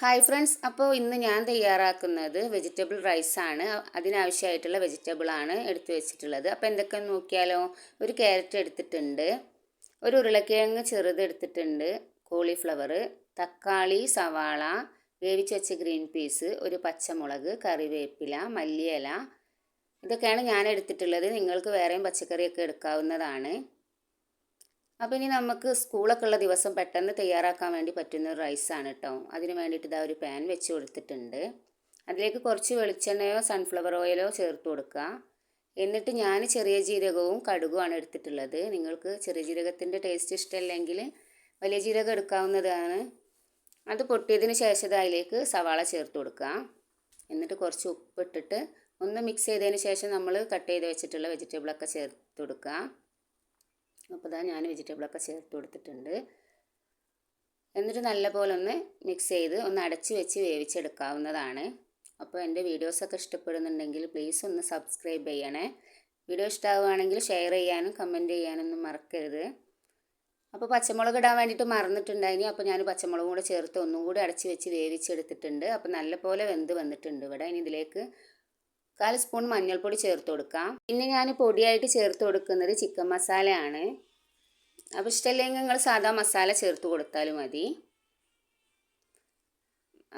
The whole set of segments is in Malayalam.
ഹായ് ഫ്രണ്ട്സ് അപ്പോൾ ഇന്ന് ഞാൻ തയ്യാറാക്കുന്നത് വെജിറ്റബിൾ റൈസാണ് അതിനാവശ്യമായിട്ടുള്ള വെജിറ്റബിളാണ് എടുത്തു വെച്ചിട്ടുള്ളത്. അപ്പോൾ എന്തൊക്കെ നോക്കിയാലോ? ഒരു ക്യാരറ്റ് എടുത്തിട്ടുണ്ട് ഒരു ഉരുളക്കിഴങ്ങ് ചെറുത് എടുത്തിട്ടുണ്ട് കോളിഫ്ലവർ തക്കാളി സവാള വേവിച്ച് വെച്ച ഗ്രീൻ പീസ് ഒരു പച്ചമുളക് കറിവേപ്പില മല്ലിയില. ഇതൊക്കെയാണ് ഞാൻ എടുത്തിട്ടുള്ളത്. നിങ്ങൾക്ക് വേറെയും പച്ചക്കറിയൊക്കെ എടുക്കാവുന്നതാണ്. അപ്പോൾ ഇനി നമുക്ക് സ്കൂളൊക്കെ ഉള്ള ദിവസം പെട്ടെന്ന് തയ്യാറാക്കാൻ വേണ്ടി പറ്റുന്ന റൈസാണ് കേട്ടോ അതിന് വേണ്ടിയിട്ട് ഇതാ ഒരു പാൻ വെച്ച് കൊടുത്തിട്ടുണ്ട്. അതിലേക്ക് കുറച്ച് വെളിച്ചെണ്ണയോ സൺഫ്ലവർ ഓയിലോ ചേർത്ത് കൊടുക്കുക. എന്നിട്ട് ഞാൻ ചെറിയ ജീരകവും കടുകുമാണ് എടുത്തിട്ടുള്ളത്. നിങ്ങൾക്ക് ചെറിയ ജീരകത്തിന്റെ ടേസ്റ്റ് ഇഷ്ടമല്ലെങ്കിൽ വലിയ ജീരകം എടുക്കാവുന്നതാണ്. അത് പൊട്ടിയതിന് ശേഷം അതിലേക്ക് സവാള ചേർത്ത് കൊടുക്കുക. എന്നിട്ട് കുറച്ച് ഉപ്പിട്ടിട്ട് ഒന്ന് മിക്സ് ചെയ്തതിന് ശേഷം നമ്മൾ കട്ട് ചെയ്ത് വെച്ചിട്ടുള്ള വെജിറ്റബിളൊക്കെ ചേർത്ത് കൊടുക്കുക. അപ്പോൾ ഇതാ ഞാൻ വെജിറ്റബിളൊക്കെ ചേർത്ത് കൊടുത്തിട്ടുണ്ട്. എന്നിട്ട് നല്ലപോലെ ഒന്ന് മിക്സ് ചെയ്ത് ഒന്ന് അടച്ച് വെച്ച് വേവിച്ചെടുക്കാവുന്നതാണ്. അപ്പോൾ എന്റെ വീഡിയോസൊക്കെ ഇഷ്ടപ്പെടുന്നുണ്ടെങ്കിൽ പ്ലീസ് ഒന്ന് സബ്സ്ക്രൈബ് ചെയ്യണേ. വീഡിയോ ഇഷ്ടമാവുകയാണെങ്കിൽ ഷെയർ ചെയ്യാനും കമന്റ് ചെയ്യാനൊന്നും മറക്കരുത്. അപ്പോൾ പച്ചമുളക് ഇടാൻ വേണ്ടിയിട്ട് മറന്നിട്ടുണ്ടായിനി. അപ്പോൾ ഞാൻ പച്ചമുളകും കൂടെ ചേർത്ത് ഒന്നും കൂടി അടച്ച് വെച്ച് വേവിച്ചെടുത്തിട്ടുണ്ട്. അപ്പോൾ നല്ലപോലെ വെന്ത് വന്നിട്ടുണ്ട് ഇവിടെ. ഇനി ഇതിലേക്ക് കാൽ സ്പൂൺ മഞ്ഞൾപ്പൊടി ചേർത്ത് കൊടുക്കാം. പിന്നെ ഞാൻ പൊടിയായിട്ട് ചേർത്ത് കൊടുക്കുന്നത് ചിക്കൻ മസാലയാണ് അപ്പോൾ ഇഷ്ടമില്ലെങ്കിൽ നിങ്ങൾ സാധാ മസാല ചേർത്ത് കൊടുത്താലും മതി.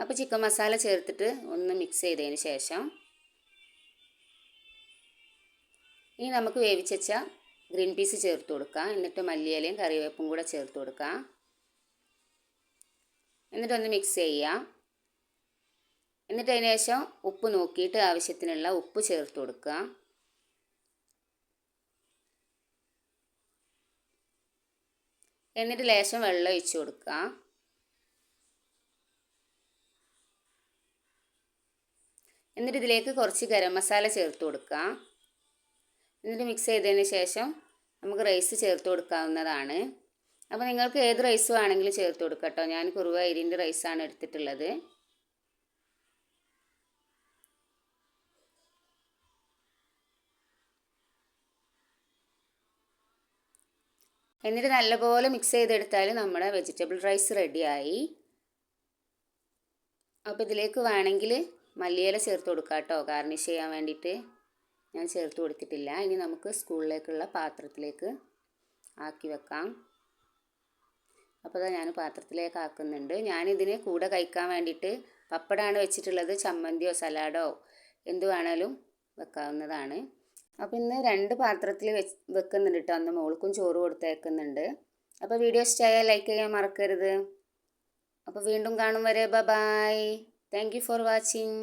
അപ്പോൾ ചിക്കൻ മസാല ചേർത്തിട്ട് ഒന്ന് മിക്സ് ചെയ്തതിന് ശേഷം ഇനി നമുക്ക് വേവിച്ച ഗ്രീൻ പീസ് ചേർത്ത് കൊടുക്കാം. എന്നിട്ട് മല്ലിയിലയും കറിവേപ്പും കൂടെ ചേർത്ത് കൊടുക്കാം. എന്നിട്ടൊന്ന് മിക്സ് ചെയ്യാം. എന്നിട്ട് അതിന് ശേഷം ഉപ്പ് നോക്കിയിട്ട് ആവശ്യത്തിനുള്ള ഉപ്പ് ചേർത്ത് കൊടുക്കുക എന്നിട്ട് ലേശം വെള്ളം ഒഴിച്ചു കൊടുക്കുക. എന്നിട്ട് ഇതിലേക്ക് കുറച്ച് ഗരം മസാല ചേർത്ത് കൊടുക്കുക. എന്നിട്ട് മിക്സ് ചെയ്തതിന് ശേഷം നമുക്ക് റൈസ് ചേർത്ത് കൊടുക്കാവുന്നതാണ്. അപ്പോൾ നിങ്ങൾക്ക് ഏത് റൈസ് വേണമെങ്കിലും ചേർത്ത് കൊടുക്കാം കേട്ടോ. ഞാൻ കുറുവ അരിന്റെ റൈസാണ് എടുത്തിട്ടുള്ളത്. എന്നിട്ട് നല്ലപോലെ മിക്സ് ചെയ്തെടുത്താൽ നമ്മുടെ വെജിറ്റബിൾ റൈസ് റെഡിയായി അപ്പോൾ ഇതിലേക്ക് വേണമെങ്കിൽ മല്ലിയില ചേർത്ത് കൊടുക്കാം കേട്ടോ ഗാർണിഷ് ചെയ്യാൻ വേണ്ടിയിട്ട് ഞാൻ ചേർത്ത് കൊടുത്തിട്ടില്ല. ഇനി നമുക്ക് സ്കൂളിലേക്കുള്ള പാത്രത്തിലേക്ക് ആക്കി വെക്കാം. അപ്പോൾ അതാ ഞാൻ പാത്രത്തിലേക്ക് ആക്കുന്നുണ്ട്. ഞാനിതിന് കൂടെ കഴിക്കാൻ വേണ്ടിയിട്ട് പപ്പടമാണ് വെച്ചിട്ടുള്ളത്. ചമ്മന്തിയോ സലാഡോ എന്ത് വേണേലും വെക്കാവുന്നതാണ്. അപ്പോൾ ഇന്ന് രണ്ട് പാത്രത്തിൽ വെച്ച് വെക്കുന്നുണ്ട് കേട്ടോ അന്ന് മോൾക്കും ചോറ് കൊടുത്തേക്കുന്നുണ്ട്. അപ്പോൾ വീഡിയോ ഇഷ്ടമായാൽ ലൈക്ക് ചെയ്യാൻ മറക്കരുത്. അപ്പോൾ വീണ്ടും കാണും വരെ. ബ ബായ് താങ്ക് ഫോർ വാച്ചിങ്